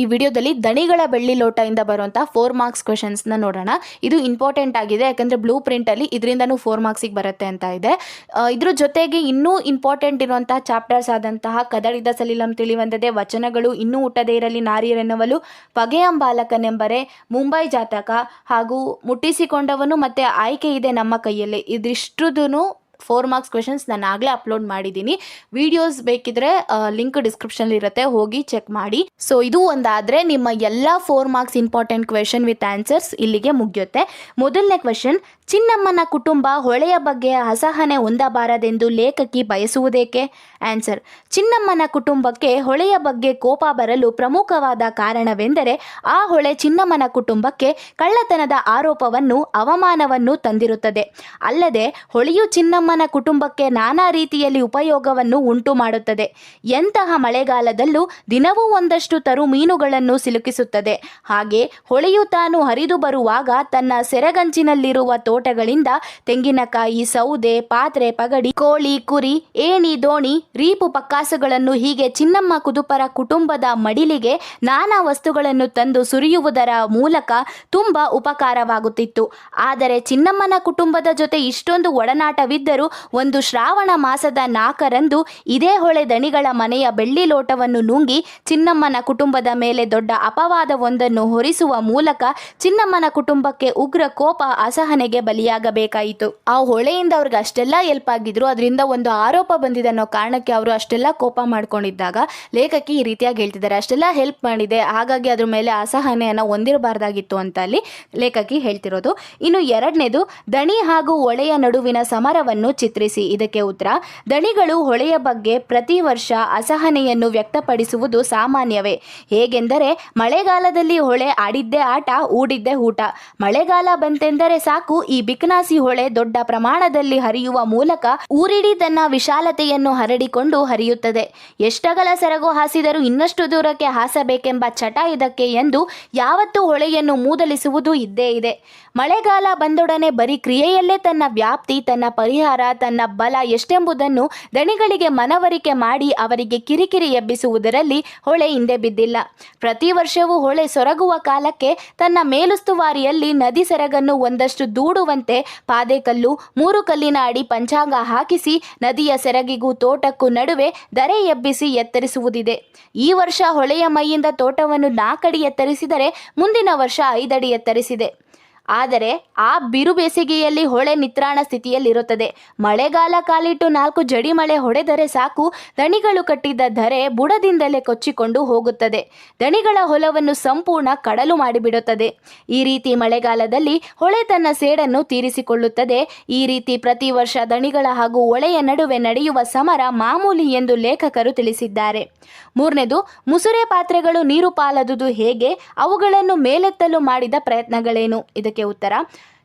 ಈ ವಿಡಿಯೋದಲ್ಲಿ ದಣಿಗಳ ಬೆಳ್ಳಿ ಲೋಟದಿಂದ ಬರುವಂಥ ಫೋರ್ ಮಾರ್ಕ್ಸ್ ಕ್ವೆಶನ್ಸ್ನ ನೋಡೋಣ. ಇದು ಇಂಪಾರ್ಟೆಂಟ್ ಆಗಿದೆ, ಯಾಕಂದ್ರೆ ಬ್ಲೂ ಪ್ರಿಂಟಲ್ಲಿ ಇದರಿಂದನೂ ಫೋರ್ ಮಾರ್ಕ್ಸಿಗೆ ಬರುತ್ತೆ ಅಂತ ಇದೆ. ಇದ್ರ ಜೊತೆಗೆ ಇನ್ನೂ ಇಂಪಾರ್ಟೆಂಟ್ ಇರುವಂತಹ ಚಾಪ್ಟರ್ಸ್ ಆದಂತಹ ಕದಳಿದ ಸಲೀಲಂ ತಿಳಿವಂದದೆ ವಚನಗಳು ಇನ್ನೂ ಹುಟ್ಟದೇ ಇರಲಿ ನಾರಿಯರೆನ್ನವಲು ಪಗೆಯಂ ಬಾಲಕನೆಂಬರೆ ಮುಂಬೈ ಜಾತಕ ಹಾಗೂ ಮುಟ್ಟಿಸಿಕೊಂಡವನು ಮತ್ತೆ ಆಯ್ಕೆ ಇದೆ ನಮ್ಮ ಕೈಯಲ್ಲಿ. ಇದಿಷ್ಟುದೂ ಫೋರ್ ಮಾರ್ಕ್ಸ್ ಕ್ವೆಶನ್ಸ್ ನಾನು ಆಗಲೇ ಅಪ್ಲೋಡ್ ಮಾಡಿದ್ದೀನಿ ವಿಡಿಯೋಸ್ ಬೇಕಿದ್ರೆ ಲಿಂಕ್ ಡಿಸ್ಕ್ರಿಪ್ಷನ್ ಇರುತ್ತೆ, ಹೋಗಿ ಚೆಕ್ ಮಾಡಿ. ಸೊ ಇದು ಒಂದಾದರೆ ನಿಮ್ಮ ಎಲ್ಲ four marks important question with answers ಇಲ್ಲಿಗೆ ಮುಗಿಯುತ್ತೆ. ಮೊದಲನೇ ಕ್ವೆಶನ್ ಚಿನ್ನಮ್ಮನ ಕುಟುಂಬ ಹೊಳೆಯ ಬಗ್ಗೆ ಅಸಹನೆ ಹೊಂದಬಾರದೆಂದು ಲೇಖಕಿ ಬಯಸುವುದೇಕೆ? ಆನ್ಸರ್ ಚಿನ್ನಮ್ಮನ ಕುಟುಂಬಕ್ಕೆ ಹೊಳೆಯ ಬಗ್ಗೆ ಕೋಪ ಬರಲು ಪ್ರಮುಖವಾದ ಕಾರಣವೆಂದರೆ, ಆ ಹೊಳೆ ಚಿನ್ನಮ್ಮನ ಕುಟುಂಬಕ್ಕೆ ಕಳ್ಳತನದ ಆರೋಪವನ್ನು, ಅವಮಾನವನ್ನು ತಂದಿರುತ್ತದೆ. ಅಲ್ಲದೆ, ಹೊಳೆಯು ಚಿನ್ನಮ್ಮನ ಕುಟುಂಬಕ್ಕೆ ನಾನಾ ರೀತಿಯಲ್ಲಿ ಉಪಯೋಗವನ್ನು ಉಂಟು ಮಾಡುತ್ತದೆ. ಎಂತಹ ಮಳೆಗಾಲದಲ್ಲೂ ದಿನವೂ ಒಂದಷ್ಟು ತರು ಮೀನುಗಳನ್ನು ಸಿಲುಕಿಸುತ್ತದೆ. ಹಾಗೆ ಹೊಳೆಯು ತಾನು ಹರಿದು ಬರುವಾಗ ತನ್ನ ಸೆರಗಂಚಿನಲ್ಲಿರುವ ತೋಟಗಳಿಂದ ತೆಂಗಿನಕಾಯಿ, ಸೌದೆ, ಪಾತ್ರೆ, ಪಗಡಿ, ಕೋಳಿ, ಕುರಿ, ಏಣಿ, ದೋಣಿ, ರೀಪು ಪಕ್ಕಾಸುಗಳನ್ನು ಹೀಗೆ ಚಿನ್ನಮ್ಮ ಕುದುಪರ ಕುಟುಂಬದ ಮಡಿಲಿಗೆ ನಾನಾ ವಸ್ತುಗಳನ್ನು ತಂದು ಸುರಿಯುವುದರ ಮೂಲಕ ತುಂಬ ಉಪಕಾರವಾಗುತ್ತಿತ್ತು. ಆದರೆ ಚಿನ್ನಮ್ಮನ ಕುಟುಂಬದ ಜೊತೆ ಇಷ್ಟೊಂದು ಒಡನಾಟವಿದ್ದರೂ ಒಂದು ಶ್ರಾವಣ ಮಾಸದ ನಾಲ್ಕರಂದು ಇದೇ ಹೊಳೆ ದಣಿಗಳ ಮನೆಯ ಬೆಳ್ಳಿ ಲೋಟವನ್ನು ನುಂಗಿ ಚಿನ್ನಮ್ಮನ ಕುಟುಂಬದ ಮೇಲೆ ದೊಡ್ಡ ಅಪವಾದವೊಂದನ್ನು ಹೊರಿಸುವ ಮೂಲಕ ಚಿನ್ನಮ್ಮನ ಕುಟುಂಬಕ್ಕೆ ಉಗ್ರ ಕೋಪ ಅಸಹನೆಗೆ ಬಲಿಯಾಗಬೇಕಾಯಿತು. ಆ ಹೊಳೆಯಿಂದ ಅವ್ರಿಗೆ ಅಷ್ಟೆಲ್ಲ ಹೆಲ್ಪ್ ಆಗಿದ್ರು. ಅದರಿಂದ ಒಂದು ಆರೋಪ ಬಂದಿದೆ ಅನ್ನೋ ಕಾರಣಕ್ಕೆ ಅವರು ಅಷ್ಟೆಲ್ಲ ಕೋಪ ಮಾಡ್ಕೊಂಡಿದ್ದಾಗ ಲೇಖಕಿ ಈ ರೀತಿಯಾಗಿ ಹೇಳ್ತಿದ್ದಾರೆ. ಅಷ್ಟೆಲ್ಲ ಹೆಲ್ಪ್ ಮಾಡಿದೆ. ಹಾಗಾಗಿ ಅದ್ರ ಮೇಲೆ ಅಸಹನೆಯನ್ನು ಹೊಂದಿರಬಾರ್ದಾಗಿತ್ತು ಅಂತ ಅಲ್ಲಿ ಲೇಖಕಿ ಹೇಳ್ತಿರೋದು. ಇನ್ನು ಎರಡನೇದು, ದಣಿ ಹಾಗೂ ಹೊಳೆಯ ನಡುವಿನ ಸಮರವನ್ನು ಚಿತ್ರಿಸಿ. ಇದಕ್ಕೆ ಉತ್ತರ, ದಣಿಗಳು ಹೊಳೆಯ ಬಗ್ಗೆ ಪ್ರತಿ ವರ್ಷ ಅಸಹನೆಯನ್ನು ವ್ಯಕ್ತಪಡಿಸುವುದು ಸಾಮಾನ್ಯವೇ. ಹೇಗೆಂದರೆ, ಮಳೆಗಾಲದಲ್ಲಿ ಹೊಳೆ ಆಡಿದ್ದೇ ಆಟ, ಊಡಿದ್ದೇ ಊಟ. ಮಳೆಗಾಲ ಬಂತೆಂದರೆ ಸಾಕು, ಈ ಬಿಕನಾಸಿ ಹೊಳೆ ದೊಡ್ಡ ಪ್ರಮಾಣದಲ್ಲಿ ಹರಿಯುವ ಮೂಲಕ ಊರಿಡಿ ತನ್ನ ವಿಶಾಲತೆಯನ್ನು ಹರಡಿಕೊಂಡು ಹರಿಯುತ್ತದೆ. ಎಷ್ಟಗಲ ಸೆರಗು ಹಾಸಿದರೂ ಇನ್ನಷ್ಟು ದೂರಕ್ಕೆ ಹಾಸಬೇಕೆಂಬ ಚಟ ಇದಕ್ಕೆ ಎಂದು ಯಾವತ್ತೂ ಹೊಳೆಯನ್ನು ಮೂದಲಿಸುವುದು ಇದ್ದೇ ಇದೆ. ಮಳೆಗಾಲ ಬಂದೊಡನೆ ಬರೀ ಕ್ರಿಯೆಯಲ್ಲೇ ತನ್ನ ವ್ಯಾಪ್ತಿ, ತನ್ನ ಪರಿಹಾರ, ತನ್ನ ಬಲ ಎಷ್ಟೆಂಬುದನ್ನು ದಣಿಗಳಿಗೆ ಮನವರಿಕೆ ಮಾಡಿ ಅವರಿಗೆ ಕಿರಿಕಿರಿ ಎಬ್ಬಿಸುವುದರಲ್ಲಿ ಹೊಳೆ ಹಿಂದೆ ಬಿದ್ದಿಲ್ಲ. ಪ್ರತಿ ವರ್ಷವೂ ಹೊಳೆ ಸೊರಗುವ ಕಾಲಕ್ಕೆ ತನ್ನ ಮೇಲುಸ್ತುವಾರಿಯಲ್ಲಿ ನದಿ ಸೆರಗನ್ನು ಒಂದಷ್ಟು ದೂಡುವಂತೆ ಪಾದೆಕಲ್ಲು, ಮೂರು ಕಲ್ಲಿನ ಅಡಿ ಪಂಚಾಂಗ ಹಾಕಿಸಿ ನದಿಯ ಸೆರಗಿಗೂ ತೋಟಕ್ಕೂ ನಡುವೆ ದರೆ ಎಬ್ಬಿಸಿ ಎತ್ತರಿಸುವುದಿದೆ. ಈ ವರ್ಷ ಹೊಳೆಯ ಮೈಯಿಂದ ತೋಟವನ್ನು ನಾಲ್ಕಡಿ ಎತ್ತರಿಸಿದರೆ ಮುಂದಿನ ವರ್ಷ ಐದಡಿ ಎತ್ತರಿಸಿದೆ. ಆದರೆ ಆ ಬಿರು ಬೇಸಿಗೆಯಲ್ಲಿ ಹೊಳೆ ನಿತ್ರಾಣ ಸ್ಥಿತಿಯಲ್ಲಿರುತ್ತದೆ. ಮಳೆಗಾಲ ಕಾಲಿಟ್ಟು ನಾಲ್ಕು ಜಡಿ ಮಳೆ ಹೊಡೆದರೆ ಸಾಕು. ದಣಿಗಳು ಕಟ್ಟಿದ್ದ ಧರೆ ಬುಡದಿಂದಲೇ ಕೊಚ್ಚಿಕೊಂಡು ಹೋಗುತ್ತದೆ. ದಣಿಗಳ ಹೊಲವನ್ನು ಸಂಪೂರ್ಣ ಕಡಲು ಮಾಡಿಬಿಡುತ್ತದೆ. ಈ ರೀತಿ ಮಳೆಗಾಲದಲ್ಲಿ ಹೊಳೆ ತನ್ನ ಸೇಡನ್ನು ತೀರಿಸಿಕೊಳ್ಳುತ್ತದೆ. ಈ ರೀತಿ ಪ್ರತಿ ವರ್ಷ ದಣಿಗಳ ಹಾಗೂ ಹೊಳೆಯ ನಡುವೆ ನಡೆಯುವ ಸಮರ ಮಾಮೂಲಿ ಎಂದು ಲೇಖಕರು ತಿಳಿಸಿದ್ದಾರೆ. ಮೂರನೇದು, ಮುಸುರೆ ಪಾತ್ರೆಗಳು ನೀರು ಪಾಲದುದು ಹೇಗೆ? ಅವುಗಳನ್ನು ಮೇಲೆತ್ತಲು ಮಾಡಿದ ಪ್ರಯತ್ನಗಳೇನು? ಇದಕ್ಕೆ ಉತ್ತರ.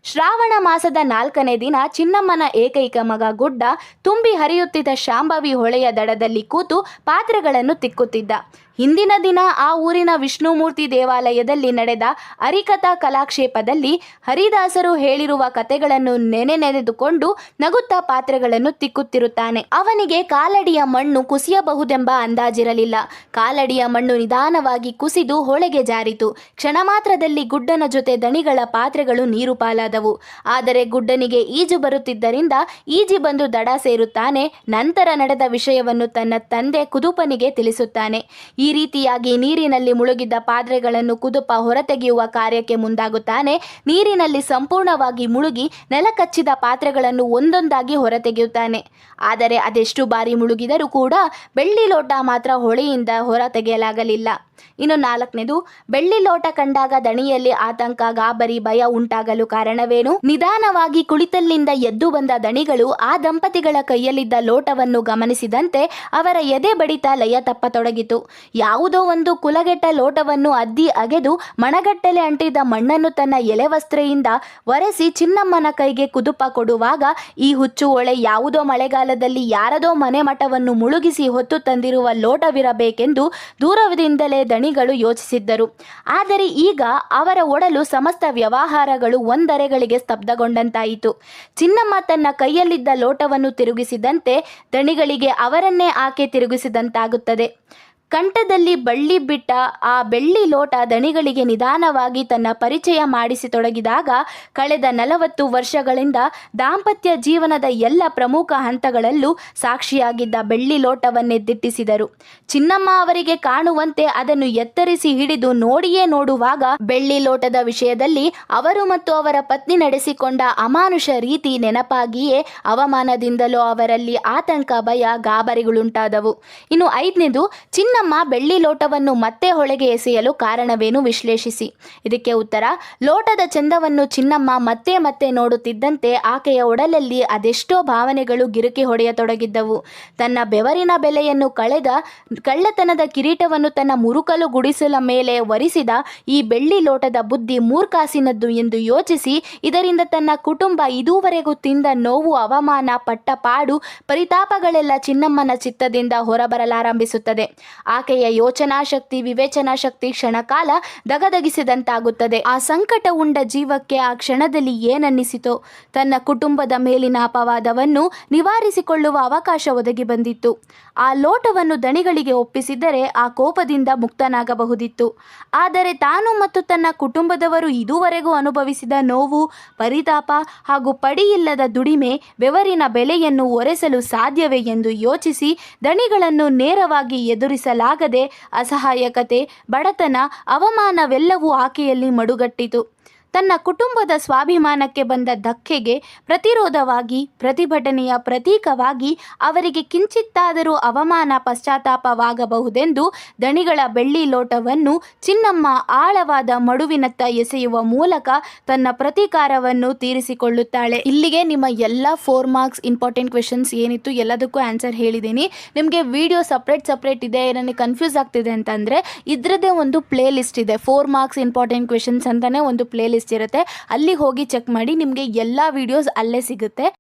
ಶ್ರಾವಣ ಮಾಸದ ನಾಲ್ಕನೇ ದಿನ ಚಿನ್ನಮ್ಮನ ಏಕೈಕ ಮಗ ಗುಡ್ಡ ತುಂಬಿ ಹರಿಯುತ್ತಿದ್ದ ಶಾಂಭವಿ ಹೊಳೆಯ ದಡದಲ್ಲಿ ಕೂತು ಪಾತ್ರೆಗಳನ್ನು ತಿಕ್ಕುತ್ತಿದ್ದ. ಹಿಂದಿನ ದಿನ ಆ ಊರಿನ ವಿಷ್ಣುಮೂರ್ತಿ ದೇವಾಲಯದಲ್ಲಿ ನಡೆದ ಅರಿಕಥಾ ಕಲಾಕ್ಷೇಪದಲ್ಲಿ ಹರಿದಾಸರು ಹೇಳಿರುವ ಕಥೆಗಳನ್ನು ನೆನೆ ನೆನೆದುಕೊಂಡು ನಗುತ್ತಾ ಪಾತ್ರೆಗಳನ್ನು ತಿಕ್ಕುತ್ತಿರುತ್ತಾನೆ. ಅವನಿಗೆ ಕಾಲಡಿಯ ಮಣ್ಣು ಕುಸಿಯಬಹುದೆಂಬ ಅಂದಾಜಿರಲಿಲ್ಲ. ಕಾಲಡಿಯ ಮಣ್ಣು ನಿಧಾನವಾಗಿ ಕುಸಿದು ಹೊಳೆಗೆ ಜಾರಿತು. ಕ್ಷಣ ಮಾತ್ರದಲ್ಲಿ ಗುಡ್ಡನ ಜೊತೆ ದಣಿಗಳ ಪಾತ್ರೆಗಳು ನೀರು ಪಾಲಾದವು ಆದರೆ ಗುಡ್ಡನಿಗೆ ಈಜು ಬರುತ್ತಿದ್ದರಿಂದ ಈಜಿ ಬಂದು ದಡ ಸೇರುತ್ತಾನೆ. ನಂತರ ನಡೆದ ವಿಷಯವನ್ನು ತನ್ನ ತಂದೆ ಕುದುಪನಿಗೆ ತಿಳಿಸುತ್ತಾನೆ. ಈ ರೀತಿಯಾಗಿ ನೀರಿನಲ್ಲಿ ಮುಳುಗಿದ್ದ ಪಾತ್ರೆಗಳನ್ನು ಕುದುಪ ಹೊರತೆಗೆಯುವ ಕಾರ್ಯಕ್ಕೆ ಮುಂದಾಗುತ್ತಾನೆ. ನೀರಿನಲ್ಲಿ ಸಂಪೂರ್ಣವಾಗಿ ಮುಳುಗಿ ನೆಲಕಚ್ಚಿದ ಪಾತ್ರೆಗಳನ್ನು ಒಂದೊಂದಾಗಿ ಹೊರತೆಗೆಯುತ್ತಾನೆ. ಆದರೆ ಅದೆಷ್ಟು ಬಾರಿ ಮುಳುಗಿದರೂ ಕೂಡ ಬೆಳ್ಳಿ ಲೋಟ ಮಾತ್ರ ಹೊಳೆಯಿಂದ ಹೊರತೆಗೆಯಲಾಗಲಿಲ್ಲ. ಇನ್ನು ನಾಲ್ಕನೇದು, ಬೆಳ್ಳಿ ಲೋಟ ಕಂಡಾಗ ದಣಿಯಲ್ಲಿ ಆತಂಕ, ಗಾಬರಿ, ಭಯ ಉಂಟಾಗಲು ಕಾರಣವೇನು? ನಿಧಾನವಾಗಿ ಕುಳಿತಲ್ಲಿಂದ ಎದ್ದು ಬಂದ ದಣಿಗಳು ಆ ದಂಪತಿಗಳ ಕೈಯಲ್ಲಿದ್ದ ಲೋಟವನ್ನು ಗಮನಿಸಿದಂತೆ ಅವರ ಎದೆ ಬಡಿತ ಲಯ ತಪ್ಪತೊಡಗಿತು. ಯಾವುದೋ ಒಂದು ಕುಲಗೆಟ್ಟ ಲೋಟವನ್ನು ಅದ್ದಿ ಅಗೆದು ಮಣಗಟ್ಟಲೆ ಅಂಟಿದ ಮಣ್ಣನ್ನು ತನ್ನ ಎಲೆವಸ್ತ್ರೆಯಿಂದ ಒರೆಸಿ ಚಿನ್ನಮ್ಮನ ಕೈಗೆ ಕುದುಪ ಕೊಡುವಾಗ ಈ ಹುಚ್ಚು ಒಳೆ ಯಾವುದೋ ಮಳೆಗಾಲದಲ್ಲಿ ಯಾರದೋ ಮನೆ ಮಠವನ್ನು ಮುಳುಗಿಸಿ ಹೊತ್ತು ತಂದಿರುವ ಲೋಟವಿರಬೇಕೆಂದು ದೂರದಿಂದಲೇ ದಣಿಗಳು ಯೋಚಿಸಿದ್ದರು. ಆದರೆ ಈಗ ಅವರ ಒಡಲು ಸಮಸ್ತ ವ್ಯವಹಾರಗಳು ಒಂದರೆಗಳಿಗೆ ಸ್ತಬ್ಧಗೊಂಡಂತಾಯಿತು. ಚಿನ್ನಮ್ಮ ತನ್ನ ಕೈಯಲ್ಲಿದ್ದ ಲೋಟವನ್ನು ತಿರುಗಿಸಿದಂತೆ ದಣಿಗಳಿಗೆ ಅವರನ್ನೇ ಆಕೆ ತಿರುಗಿಸಿದಂತಾಗುತ್ತದೆ. ಕಂಠದಲ್ಲಿ ಬಳ್ಳಿ ಬಿಟ್ಟ ಆ ಬೆಳ್ಳಿ ಲೋಟ ದಣಿಗಳಿಗೆ ನಿಧಾನವಾಗಿ ತನ್ನ ಪರಿಚಯ ಮಾಡಿಸಿತೊಡಗಿದಾಗ ಕಳೆದ ನಲವತ್ತು ವರ್ಷಗಳಿಂದ ದಾಂಪತ್ಯ ಜೀವನದ ಎಲ್ಲ ಪ್ರಮುಖ ಹಂತಗಳಲ್ಲೂ ಸಾಕ್ಷಿಯಾಗಿದ್ದ ಬೆಳ್ಳಿ ಲೋಟವನ್ನೇ ದಿಟ್ಟಿಸಿದರು. ಚಿನ್ನಮ್ಮ ಅವರಿಗೆ ಕಾಣುವಂತೆ ಅದನ್ನು ಎತ್ತರಿಸಿ ಹಿಡಿದು ನೋಡಿಯೇ ನೋಡುವಾಗ ಬೆಳ್ಳಿ ಲೋಟದ ವಿಷಯದಲ್ಲಿ ಅವರು ಮತ್ತು ಅವರ ಪತ್ನಿ ನಡೆಸಿಕೊಂಡ ಅಮಾನುಷ ರೀತಿ ನೆನಪಾಗಿಯೇ ಅವಮಾನದಿಂದಲೂ ಅವರಲ್ಲಿ ಆತಂಕ, ಭಯ, ಗಾಬರಿಗಳುಂಟಾದವು. ಇನ್ನು ಐದನೇದು ಚಿನ್ನಮ್ಮ ಬೆಳ್ಳಿ ಲೋಟವನ್ನು ಮತ್ತೆ ಹೊಳೆಗೆ ಎಸೆಯಲು ಕಾರಣವೇನು ವಿಶ್ಲೇಷಿಸಿ. ಇದಕ್ಕೆ ಉತ್ತರ, ಲೋಟದ ಚಂದವನ್ನು ಚಿನ್ನಮ್ಮ ಮತ್ತೆ ಮತ್ತೆ ನೋಡುತ್ತಿದ್ದಂತೆ ಆಕೆಯ ಒಡಲಲ್ಲಿ ಅದೆಷ್ಟೋ ಭಾವನೆಗಳು ಗಿರುಕಿ ಹೊಡೆಯತೊಡಗಿದ್ದವು. ತನ್ನ ಬೆವರಿನ ಬೆಲೆಯನ್ನು ಕಳೆದ, ಕಳ್ಳತನದ ಕಿರೀಟವನ್ನು ತನ್ನ ಮುರುಕಲು ಗುಡಿಸಲ ಮೇಲೆ ವರಿಸಿದ ಈ ಬೆಳ್ಳಿ ಲೋಟದ ಬುದ್ಧಿ ಮೂರ್ಖಾಸಿನದ್ದು ಎಂದು ಯೋಚಿಸಿ, ಇದರಿಂದ ತನ್ನ ಕುಟುಂಬ ಇದುವರೆಗೂ ತಿಂದ ನೋವು, ಅವಮಾನ ಪಟ್ಟ ಪಾಡು ಪರಿತಾಪಗಳೆಲ್ಲ ಚಿನ್ನಮ್ಮನ ಚಿತ್ತದಿಂದ ಹೊರಬರಲಾರಂಭಿಸುತ್ತದೆ. ಆಕೆಯ ಯೋಚನಾ ಶಕ್ತಿ ವಿವೇಚನಾ ಶಕ್ತಿ ಕ್ಷಣಕಾಲ ದಗದಗಿಸಿದಂತಾಗುತ್ತದೆ. ಆ ಸಂಕಟ ಉಂಡ ಜೀವಕ್ಕೆ ಆ ಕ್ಷಣದಲ್ಲಿ ಏನನ್ನಿಸಿತೋ? ತನ್ನ ಕುಟುಂಬದ ಮೇಲಿನ ಅಪವಾದವನ್ನು ನಿವಾರಿಸಿಕೊಳ್ಳುವ ಅವಕಾಶ ಒದಗಿ ಬಂದಿತ್ತು. ಆ ಲೋಟವನ್ನು ದಣಿಗಳಿಗೆ ಒಪ್ಪಿಸಿದ್ದರೆ ಆ ಕೋಪದಿಂದ ಮುಕ್ತನಾಗಬಹುದಿತ್ತು. ಆದರೆ ತಾನು ಮತ್ತು ತನ್ನ ಕುಟುಂಬದವರು ಇದುವರೆಗೂ ಅನುಭವಿಸಿದ ನೋವು, ಪರಿತಾಪ ಹಾಗೂ ಪಡಿಯಿಲ್ಲದ ದುಡಿಮೆ ಬೆವರಿನ ಬೆಲೆಯನ್ನು ಒರೆಸಲು ಸಾಧ್ಯವೇ ಎಂದು ಯೋಚಿಸಿ ದಣಿಗಳನ್ನು ನೇರವಾಗಿ ಎದುರಿಸಲಾಗದೆ ಅಸಹಾಯಕತೆ ಬಡತನ ಅವಮಾನವೆಲ್ಲವೂ ಆಕೆಯಲ್ಲಿ ಮಡುಗಟ್ಟಿತು. ತನ್ನ ಕುಟುಂಬದ ಸ್ವಾಭಿಮಾನಕ್ಕೆ ಬಂದ ಧಕ್ಕೆಗೆ ಪ್ರತಿರೋಧವಾಗಿ, ಪ್ರತಿಭಟನೆಯ ಪ್ರತೀಕವಾಗಿ ಅವರಿಗೆ ಕಿಂಚಿತ್ತಾದರೂ ಅವಮಾನ ಪಶ್ಚಾತ್ತಾಪವಾಗಬಹುದೆಂದು ದಣಿಗಳ ಬೆಳ್ಳಿ ಲೋಟವನ್ನು ಚಿನ್ನಮ್ಮ ಆಳವಾದ ಮಡುವಿನತ್ತ ಎಸೆಯುವ ಮೂಲಕ ತನ್ನ ಪ್ರತೀಕಾರವನ್ನು ತೀರಿಸಿಕೊಳ್ಳುತ್ತಾಳೆ. ಇಲ್ಲಿಗೆ ನಿಮ್ಮ ಎಲ್ಲ ಫೋರ್ ಮಾರ್ಕ್ಸ್ ಇಂಪಾರ್ಟೆಂಟ್ ಕ್ವೆಶನ್ಸ್ ಏನಿತ್ತು ಎಲ್ಲದಕ್ಕೂ ಆನ್ಸರ್ ಹೇಳಿದ್ದೀನಿ. ನಿಮಗೆ ವಿಡಿಯೋ ಸಪ್ರೇಟ್ ಸಪ್ರೇಟ್ ಇದೆ ನನಗೆ ಕನ್ಫ್ಯೂಸ್ ಆಗ್ತಿದೆ ಅಂತಂದರೆ ಇದರದ್ದೇ ಒಂದು ಪ್ಲೇ ಲಿಸ್ಟ್ ಇದೆ. ಫೋರ್ ಮಾರ್ಕ್ಸ್ ಇಂಪಾರ್ಟೆಂಟ್ ಕ್ವೆಶನ್ಸ್ ಅಂತಲೇ ಒಂದು ಪ್ಲೇ ಲಿಸ್ಟ್ ಇರುತ್ತೆ ಅಲ್ಲಿ ಹೋಗಿ ಚೆಕ್ ಮಾಡಿ ನಿಮಗೆ ಎಲ್ಲ ವಿಡಿಯೋಸ್ ಅಲ್ಲೇ ಸಿಗುತ್ತೆ.